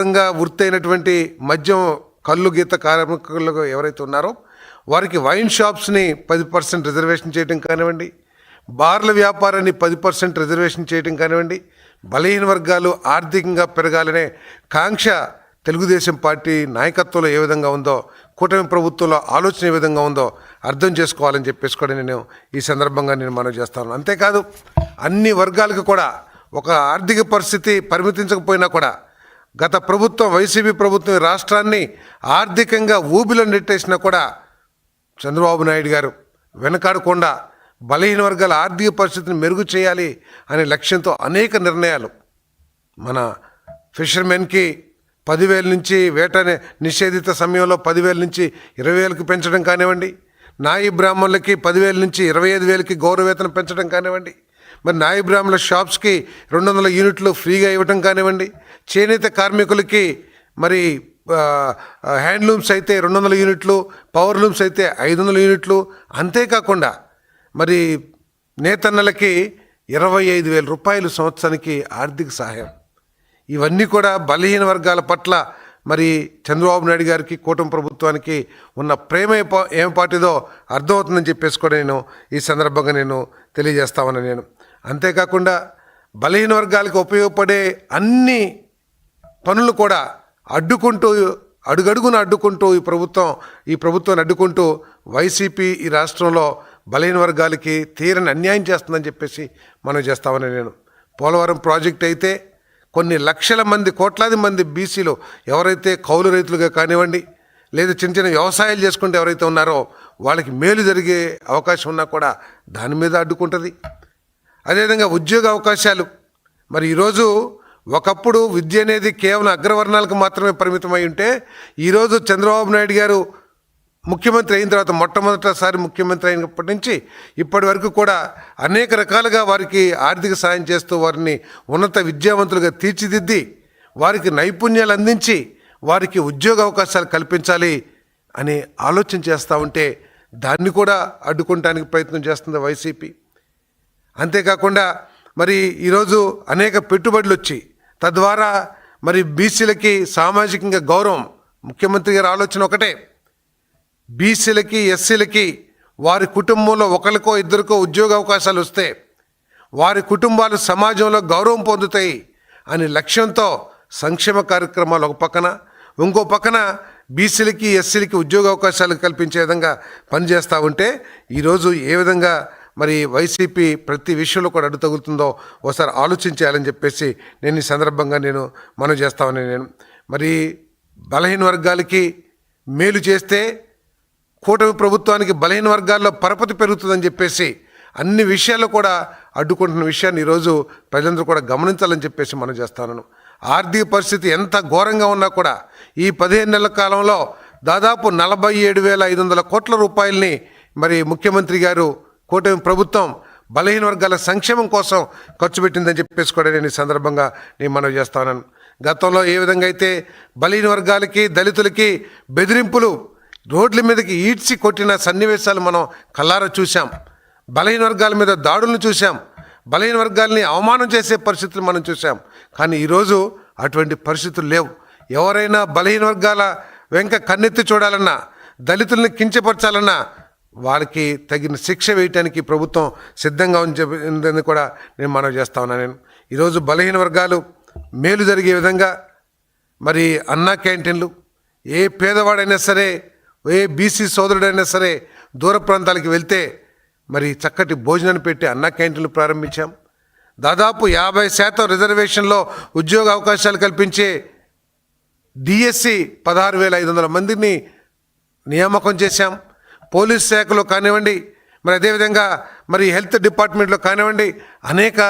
విధంగా వృత్తి అయినటువంటి మద్యం కళ్ళు గీత కార్మికులకు ఎవరైతే ఉన్నారో వారికి వైన్ షాప్స్ని పది పర్సెంట్ రిజర్వేషన్ చేయడం కానివ్వండి బార్ల వ్యాపారాన్ని పది పర్సెంట్ రిజర్వేషన్ చేయడం కానివ్వండి బలహీన వర్గాలు ఆర్థికంగా పెరగాలనే కాంక్ష తెలుగుదేశం పార్టీ నాయకత్వంలో ఏ విధంగా ఉందో కూటమి ప్రభుత్వంలో ఆలోచన ఏ విధంగా ఉందో అర్థం చేసుకోవాలని చెప్పేసి కూడా నేను ఈ సందర్భంగా నేను మనవి చేస్తాను అంతేకాదు అన్ని వర్గాలకు కూడా ఒక ఆర్థిక పరిస్థితి పరిమితించకపోయినా కూడా గత ప్రభుత్వం వైసీపీ ప్రభుత్వం రాష్ట్రాన్ని ఆర్థికంగా ఊబిలో నెట్టేసినా కూడా చంద్రబాబు నాయుడు గారు వెనకాడకుండా బలహీన వర్గాల ఆర్థిక పరిస్థితిని మెరుగు చేయాలి అనే లక్ష్యంతో అనేక నిర్ణయాలు. మన ఫిషర్మెన్కి పదివేల నుంచి వేట నిషేధిత సమయంలో పదివేల నుంచి ఇరవై వేలకు పెంచడం కానివ్వండి. నాయి బ్రాహ్మణులకి పదివేల నుంచి ఇరవై ఐదు వేలకి గౌరవేతనం పెంచడం కానివ్వండి. మరి నాయి బ్రాహ్మణుల షాప్స్కి రెండు వందల యూనిట్లు ఫ్రీగా ఇవ్వటం కానివ్వండి. చేనేత కార్మికులకి మరి హ్యాండ్లూమ్స్ అయితే రెండు వందల యూనిట్లు పవర్ లూమ్స్ అయితే ఐదు వందల యూనిట్లు అంతేకాకుండా మరి నేతన్నలకి ఇరవై ఐదు వేల రూపాయలు సంవత్సరానికి ఆర్థిక సహాయం. ఇవన్నీ కూడా బలహీన వర్గాల పట్ల మరి చంద్రబాబు నాయుడు గారికి కూటమి ప్రభుత్వానికి ఉన్న ప్రేమ ఏ ఏం పాటిదో అర్థమవుతుందని చెప్పేసి కూడా నేను ఈ సందర్భంగా నేను తెలియజేస్తామని నేను. అంతేకాకుండా బలహీన వర్గాలకు ఉపయోగపడే అన్ని పనులు కూడా అడ్డుకుంటూ అడుగడుగున అడ్డుకుంటూ ఈ ప్రభుత్వం ఈ ప్రభుత్వాన్ని అడ్డుకుంటూ వైసీపీ ఈ రాష్ట్రంలో బలహీన వర్గాలకి తీరని అన్యాయం చేస్తుందని చెప్పేసి మనం చేస్తామని నేను. పోలవరం ప్రాజెక్ట్ అయితే కొన్ని లక్షల మంది కోట్లాది మంది బీసీలు ఎవరైతే కౌలు రైతులుగా కానివ్వండి లేదా చిన్న చిన్న వ్యవసాయాలు చేసుకుంటే ఎవరైతే ఉన్నారో వాళ్ళకి మేలు జరిగే అవకాశం ఉన్నా కూడా దాని మీద అడ్డుకుంటుంది. అదేవిధంగా ఉద్యోగ అవకాశాలు. మరి ఈరోజు ఒకప్పుడు విద్య అనేది కేవలం అగ్రవర్ణాలకు మాత్రమే పరిమితమై ఉంటే ఈరోజు చంద్రబాబు నాయుడు గారు ముఖ్యమంత్రి అయిన తర్వాత మొట్టమొదటిసారి ముఖ్యమంత్రి అయినప్పటి నుంచి ఇప్పటి వరకు కూడా అనేక రకాలుగా వారికి ఆర్థిక సాయం చేస్తూ వారిని ఉన్నత విద్యావంతులుగా తీర్చిదిద్ది వారికి నైపుణ్యాలు అందించి వారికి ఉద్యోగ అవకాశాలు కల్పించాలి అని ఆలోచన చేస్తూ ఉంటే దాన్ని కూడా అడ్డుకోవటానికి ప్రయత్నం చేస్తుంది వైసీపీ. అంతేకాకుండా మరి ఈరోజు అనేక పెట్టుబడులు వచ్చి తద్వారా మరి బీసీలకి సామాజికంగా గౌరవం ముఖ్యమంత్రి గారి ఆలోచన ఒకటే. బీసీలకి ఎస్సీలకి వారి కుటుంబంలో ఒకరికో ఇద్దరికో ఉద్యోగ అవకాశాలు వస్తే వారి కుటుంబాలు సమాజంలో గౌరవం పొందుతాయి అనే లక్ష్యంతో సంక్షేమ కార్యక్రమాలు ఒక పక్కన ఇంకో పక్కన బీసీలకి ఎస్సీలకి ఉద్యోగ అవకాశాలు కల్పించే విధంగా పనిచేస్తూ ఉంటే ఈరోజు ఏ విధంగా మరి వైసీపీ ప్రతి విషయంలో కూడా అడ్డు తగులుతుందో ఒకసారి ఆలోచించాలని చెప్పేసి నేను ఈ సందర్భంగా నేను మనం చేస్తామని నేను మరి బలహీన వర్గాలకి మేలు చేస్తే కూటమి ప్రభుత్వానికి బలహీన వర్గాల్లో పరపతి పెరుగుతుందని చెప్పేసి అన్ని విషయాల్లో కూడా అడ్డుకుంటున్న విషయాన్ని ఈరోజు ప్రజలందరూ కూడా గమనించాలని చెప్పేసి మనం చేస్తాను. ఆర్థిక పరిస్థితి ఎంత ఘోరంగా ఉన్నా కూడా ఈ పదిహేను నెలల కాలంలో దాదాపు నలభై ఏడు వేల ఐదు వందల కోట్ల రూపాయలని మరి ముఖ్యమంత్రి గారు కూటమి ప్రభుత్వం బలహీన వర్గాల సంక్షేమం కోసం ఖర్చు పెట్టిందని చెప్పేసి కూడా నేను ఈ సందర్భంగా నేను మనవి చేస్తాను గతంలో ఏ విధంగా అయితే బలహీన వర్గాలకి దళితులకి బెదిరింపులు రోడ్ల మీదకి ఈడ్చి కొట్టిన సన్నివేశాలు మనం కల్లారా చూసాం బలహీన వర్గాల మీద దాడులను చూసాం బలహీన వర్గాల్ని అవమానం చేసే పరిస్థితులు మనం చూసాం కానీ ఈరోజు అటువంటి పరిస్థితులు లేవు. ఎవరైనా బలహీన వర్గాల వెంక కన్నెత్తి చూడాలన్నా దళితుల్ని కించపరచాలన్నా వారికి తగిన శిక్ష వేయటానికి ప్రభుత్వం సిద్ధంగా ఉంచ ఉందని కూడా నేను మనవి చేస్తా ఉన్నాను నేను. ఈరోజు బలహీన వర్గాలు మేలు జరిగే విధంగా మరి అన్నా క్యాంటీన్లు ఏ పేదవాడైనా సరే ఏ బీసీ సోదరుడైనా సరే దూర ప్రాంతాలకు వెళ్తే మరి చక్కటి భోజనాన్ని పెట్టి అన్నా క్యాంటీన్లు ప్రారంభించాం. దాదాపు యాభై శాతం రిజర్వేషన్లో ఉద్యోగ అవకాశాలు కల్పించే డిఎస్సి పదహారు వేల ఐదు వందల మందిని నియామకం చేశాం. పోలీస్ శాఖలో కానివ్వండి మరి అదేవిధంగా మరి హెల్త్ డిపార్ట్మెంట్లో కానివ్వండి అనేక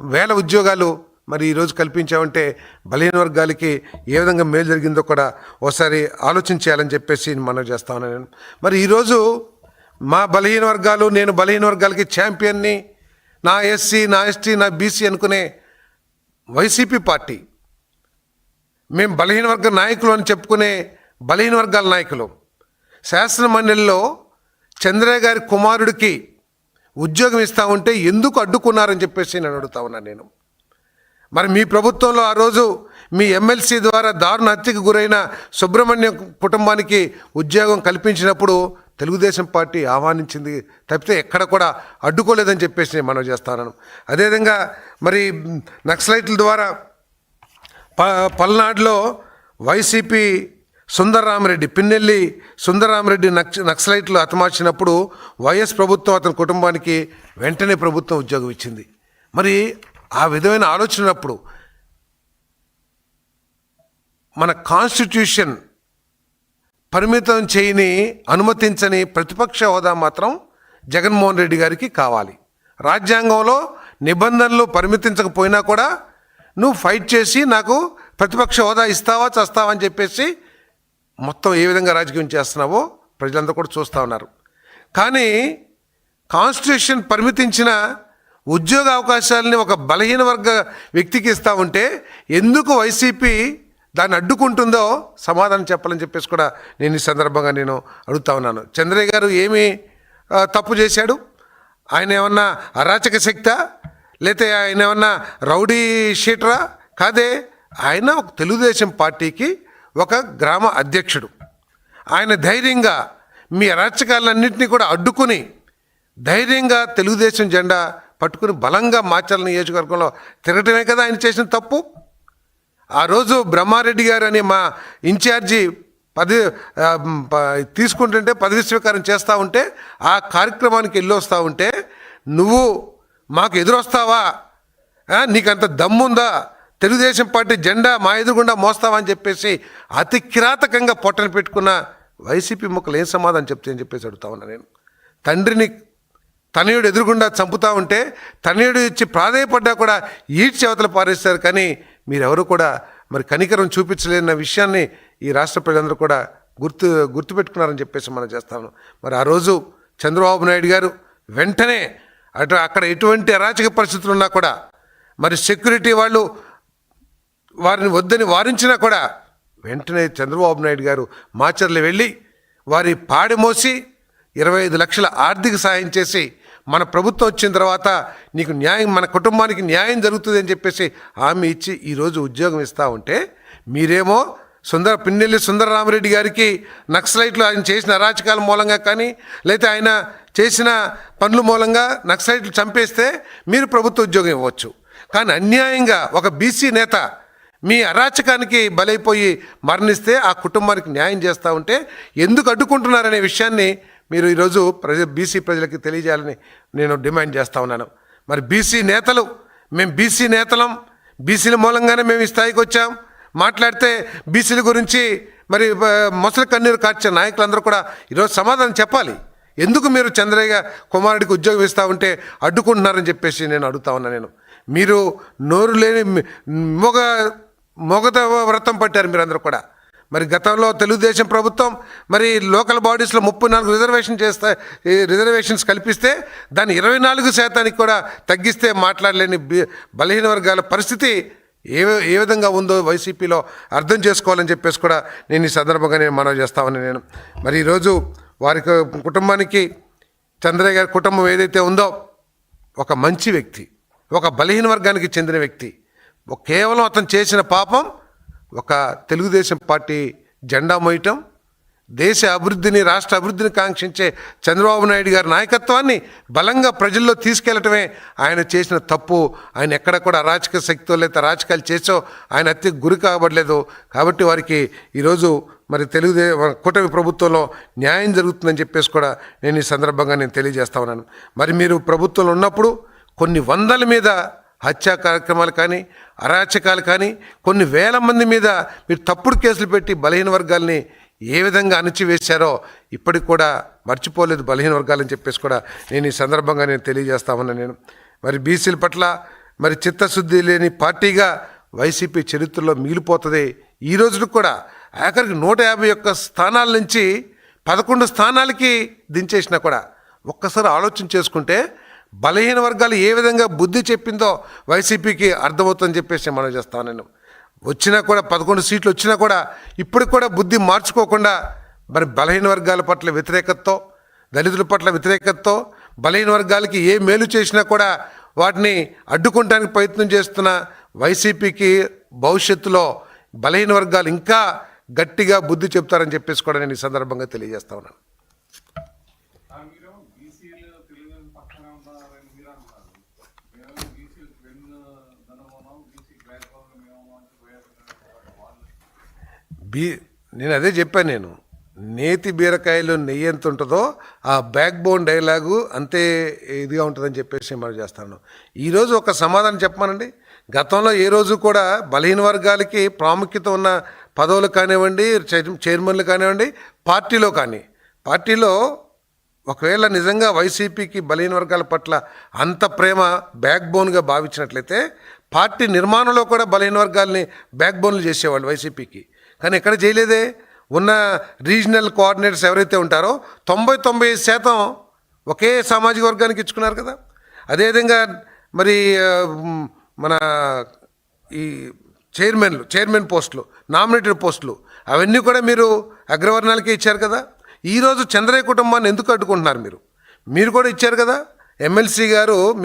వేల ఉద్యోగాలు మరి ఈరోజు కల్పించామంటే బలహీన వర్గాలకి ఏ విధంగా మేలు జరిగిందో కూడా ఒకసారి ఆలోచన చేయాలని చెప్పేసి మనం చేస్తా ఉన్నాను. నేను మరి ఈరోజు మా బలహీన వర్గాలు నేను బలహీన వర్గాలకి ఛాంపియన్ని నా ఎస్సీ నా ఎస్టీ నా బీసీ అనుకునే వైసీపీ పార్టీ. మేము బలహీన వర్గ నాయకులు అని చెప్పుకునే బలహీన వర్గాల నాయకులు. శాసన మండలిలో చంద్రయ్య గారి కుమారుడికి ఉద్యోగం ఇస్తా ఉంటే ఎందుకు అడ్డుకున్నారని చెప్పేసి నేను అడుగుతా ఉన్నాను నేను. మరి మీ ప్రభుత్వంలో ఆ రోజు మీ ఎమ్మెల్సీ ద్వారా దారుణ హత్యకు గురైన సుబ్రహ్మణ్యం కుటుంబానికి ఉద్యోగం కల్పించినప్పుడు తెలుగుదేశం పార్టీ ఆహ్వానించింది తప్పితే ఎక్కడ కూడా అడ్డుకోలేదని చెప్పేసి నేను మనం చేస్తాను అదేవిధంగా మరి నక్సలైట్ల ద్వారా ప పల్నాడులో వైసీపీ సుందరరామరెడ్డి పిన్నెల్లి సుందరరామరెడ్డి నక్స్ నక్సలైట్లు హతమార్చినప్పుడు వైఎస్ ప్రభుత్వం అతని కుటుంబానికి వెంటనే ప్రభుత్వం ఉద్యోగం ఇచ్చింది. మరి ఆ విధమైన ఆలోచనప్పుడు మన కాన్స్టిట్యూషన్ పరిమితం చేయని అనుమతించని ప్రతిపక్ష హోదా మాత్రం జగన్మోహన్ రెడ్డి గారికి కావాలి. రాజ్యాంగంలో నిబంధనలు పరిమితించకపోయినా కూడా నువ్వు ఫైట్ చేసి నాకు ప్రతిపక్ష హోదా ఇస్తావా చస్తావా అని చెప్పేసి మొత్తం ఏ విధంగా రాజకీయం చేస్తున్నావో ప్రజలందరూ కూడా చూస్తూ ఉన్నారు. కానీ కాన్స్టిట్యూషన్ పరిమితించిన ఉద్యోగ అవకాశాలని ఒక బలహీన వర్గ వ్యక్తికి ఇస్తూ ఉంటే ఎందుకు వైసీపీ దాన్ని అడ్డుకుంటుందో సమాధానం చెప్పాలని చెప్పేసి కూడా నేను ఈ సందర్భంగా నేను అడుగుతా ఉన్నాను. చంద్రయ్య గారు ఏమి తప్పు చేశాడు? ఆయన ఏమన్నా అరాచక శక్త? లేతే ఆయన ఏమన్నా రౌడీ షీటరా? కాదే ఆయన ఒక తెలుగుదేశం పార్టీకి ఒక గ్రామ అధ్యక్షుడు. ఆయన ధైర్యంగా మీ అరాచకాలన్నింటినీ కూడా అడ్డుకుని ధైర్యంగా తెలుగుదేశం జెండా పట్టుకుని బలంగా మాచర్ల నియోజకవర్గంలో తిరగటమే కదా ఆయన చేసిన తప్పు? ఆ రోజు బ్రహ్మారెడ్డి గారు అని మా ఇన్ఛార్జి పది ప- తీసుకుంటుంటే పదవి స్వీకారం చేస్తూ ఉంటే ఆ కార్యక్రమానికి వెళ్ళి వస్తూ ఉంటే నువ్వు మాకు ఎదురొస్తావా? నీకంత దమ్ముందా? తెలుగుదేశం పార్టీ జెండా మా ఎదురుగుండా మోస్తావా అని చెప్పేసి అతి కిరాతకంగా పొట్టను పెట్టుకున్న వైసీపీ ముక్కలు ఏం సమాధానం చెప్తే అని చెప్పేసి అడుగుతా ఉన్నా నేను. తండ్రిని తనయుడు ఎదురుగుండా చంపుతా ఉంటే తనయుడు ఇచ్చి ప్రాధాయపడ్డా కూడా ఈడ్చి అవతల పారేస్తారు కానీ మీరెవరు కూడా మరి కనికరం చూపించలేని విషయాన్ని ఈ రాష్ట్ర ప్రజలందరూ కూడా గుర్తు గుర్తుపెట్టుకున్నారని చెప్పేసి మనం చేస్తాను. మరి ఆ రోజు చంద్రబాబు నాయుడు గారు వెంటనే అటు అక్కడ ఎటువంటి అరాచక పరిస్థితులు ఉన్నా కూడా మరి సెక్యూరిటీ వాళ్ళు వారిని వద్దని వారించినా కూడా వెంటనే చంద్రబాబు నాయుడు గారు మాచర్లు వెళ్ళి వారి పాడి మోసి ఇరవై ఐదు లక్షల ఆర్థిక సాయం చేసి మన ప్రభుత్వం వచ్చిన తర్వాత నీకు న్యాయం మన కుటుంబానికి న్యాయం జరుగుతుంది అని చెప్పేసి హామీ ఇచ్చి ఈరోజు ఉద్యోగం ఇస్తూ ఉంటే మీరేమో సుందర పిన్నెల్లి సుందరరామరెడ్డి గారికి నక్సలైట్లు ఆయన చేసిన అరాచకాల మూలంగా కానీ లేకపోతే ఆయన చేసిన పనుల మూలంగా నక్సలైట్లు చంపేస్తే మీరు ప్రభుత్వ ఉద్యోగం ఇవ్వచ్చు. కానీ అన్యాయంగా ఒక బీసీ నేత మీ అరాచకానికి బలైపోయి మరణిస్తే ఆ కుటుంబానికి న్యాయం చేస్తూ ఉంటే ఎందుకు అడ్డుకుంటున్నారనే విషయాన్ని మీరు ఈరోజు ప్రజ బీసీ ప్రజలకి తెలియజేయాలని నేను డిమాండ్ చేస్తూ ఉన్నాను. మరి బీసీ నేతలు మేము బీసీ నేతలం బీసీల మూలంగానే మేము ఈ స్థాయికి వచ్చాం. మాట్లాడితే బీసీల గురించి మరి మొసలి కన్నీరు కార్చే నాయకులందరూ కూడా ఈరోజు సమాధానం చెప్పాలి. ఎందుకు మీరు చంద్రయ్య కుమారుడికి ఉద్యోగం ఇస్తూ ఉంటే అడ్డుకుంటున్నారని చెప్పేసి నేను అడుగుతా ఉన్నా నేను. మీరు నోరు లేని మొగ మొగత వ్రతం పట్టారు మీరందరూ కూడా. మరి గతంలో తెలుగుదేశం ప్రభుత్వం మరి లోకల్ బాడీస్లో ముప్పై నాలుగు రిజర్వేషన్ చేస్తే ఈ రిజర్వేషన్స్ కల్పిస్తే దాన్ని ఇరవై నాలుగు శాతానికి కూడా తగ్గిస్తే మాట్లాడలేని బలహీన వర్గాల పరిస్థితి ఏ ఏ విధంగా ఉందో వైసీపీలో అర్థం చేసుకోవాలని చెప్పేసి కూడా నేను ఈ సందర్భంగా నేను మనవి చేస్తామని నేను. మరి ఈరోజు వారి కుటుంబానికి చంద్రయ్య గారి కుటుంబం ఏదైతే ఉందో ఒక మంచి వ్యక్తి ఒక బలహీన వర్గానికి చెందిన వ్యక్తి కేవలం అతను చేసిన పాపం ఒక తెలుగుదేశం పార్టీ జెండా మోయటం దేశ అభివృద్ధిని రాష్ట్ర అభివృద్ధిని కాంక్షించే చంద్రబాబు నాయుడు గారి నాయకత్వాన్ని బలంగా ప్రజల్లో తీసుకెళ్ళటమే ఆయన చేసిన తప్పు. ఆయన ఎక్కడ కూడా అరాచక శక్తితో లేదా రాజకీయాలు చేసో ఆయన హత్యకు గురి కాబడలేదు. కాబట్టి వారికి ఈరోజు మరి తెలుగుదేశం కూటమి ప్రభుత్వంలో న్యాయం జరుగుతుందని చెప్పేసి కూడా నేను ఈ సందర్భంగా నేను తెలియజేస్తా ఉన్నాను. మరి మీరు ప్రభుత్వంలో ఉన్నప్పుడు కొన్ని వందల మీద హత్యా కార్యక్రమాలు కానీ అరాచకాలు కానీ కొన్ని వేల మంది మీద మీరు తప్పుడు కేసులు పెట్టి బలహీన వర్గాల్ని ఏ విధంగా అణచివేశారో ఇప్పటికి కూడా మర్చిపోలేదు బలహీన వర్గాలని చెప్పేసి కూడా నేను ఈ సందర్భంగా నేను తెలియజేస్తా ఉన్నాను నేను. మరి బీసీల పట్ల మరి చిత్తశుద్ధి లేని పార్టీగా వైసీపీ చరిత్రలో మిగిలిపోతుంది. ఈ రోజుకు కూడా ఆఖరికి నూట యాభై ఒక్క స్థానాల నుంచి పదకొండు స్థానాలకి దించేసినా కూడా ఒక్కసారి ఆలోచన చేసుకుంటే బలహీన వర్గాలు ఏ విధంగా బుద్ధి చెప్పిందో వైసీపీకి అర్థమవుతుందని చెప్పేసి మనం చేస్తాను నేను వచ్చినా కూడా పదకొండు సీట్లు వచ్చినా కూడా ఇప్పటికి కూడా బుద్ధి మార్చుకోకుండా మరి బలహీన వర్గాల పట్ల వ్యతిరేకతతో దళితుల పట్ల వ్యతిరేకతతో బలహీన వర్గాలకి ఏ మేలు చేసినా కూడా వాటిని అడ్డుకుంటానికి ప్రయత్నం చేస్తున్న వైసీపీకి భవిష్యత్తులో బలహీన వర్గాలు ఇంకా గట్టిగా బుద్ధి చెప్తారని చెప్పేసి కూడా నేను ఈ సందర్భంగా తెలియజేస్తా ఉన్నాను. బీసీలు తెలుగు పక్కన ఉన్నారని మీరు అంటున్నారు మేము బీసీలు వెన్ను దనమనం బీసీ బ్యాక్గ్రౌండ్ మేము వాళ్ళు. బీ నేను అదే చెప్పాను నేను. నేతి బీరకాయలు నెయ్యి ఎంత ఉంటుందో ఆ బ్యాక్ బోన్ డైలాగు అంతే ఇదిగా ఉంటుందని చెప్పేసి మనం చేస్తాను. ఈరోజు ఒక సమాధానం చెప్పమానండి. గతంలో ఏ రోజు కూడా బలహీన వర్గాలకి ప్రాముఖ్యత ఉన్న పదవులు కానివ్వండి చైర్- చైర్మన్లు కానివ్వండి పార్టీలో కానీ పార్టీలో ఒకవేళ నిజంగా వైసీపీకి బలహీన వర్గాల పట్ల అంత ప్రేమ బ్యాక్ బోన్గా భావించినట్లయితే పార్టీ నిర్మాణంలో కూడా బలహీన వర్గాల్ని బ్యాక్ బోన్లు చేసేవాళ్ళు వైసీపీకి. కానీ ఎక్కడ చేయలేదే? ఉన్న రీజనల్ కోఆర్డినేటర్స్ ఎవరైతే ఉంటారో తొంభై తొంభై ఐదు శాతం ఒకే సామాజిక వర్గానికి ఇచ్చుకున్నారు కదా. అదేవిధంగా మరి మన ఈ చైర్మన్లు చైర్మన్ పోస్టులు నామినేటెడ్ పోస్టులు అవన్నీ కూడా మీరు అగ్రవర్ణాలకే ఇచ్చారు కదా. ఈరోజు చంద్రయ్య కుటుంబాన్ని ఎందుకు అడ్డుకుంటున్నారు మీరు? మీరు కూడా ఇచ్చారు కదా? ఎమ్మెల్సీ గారు మీ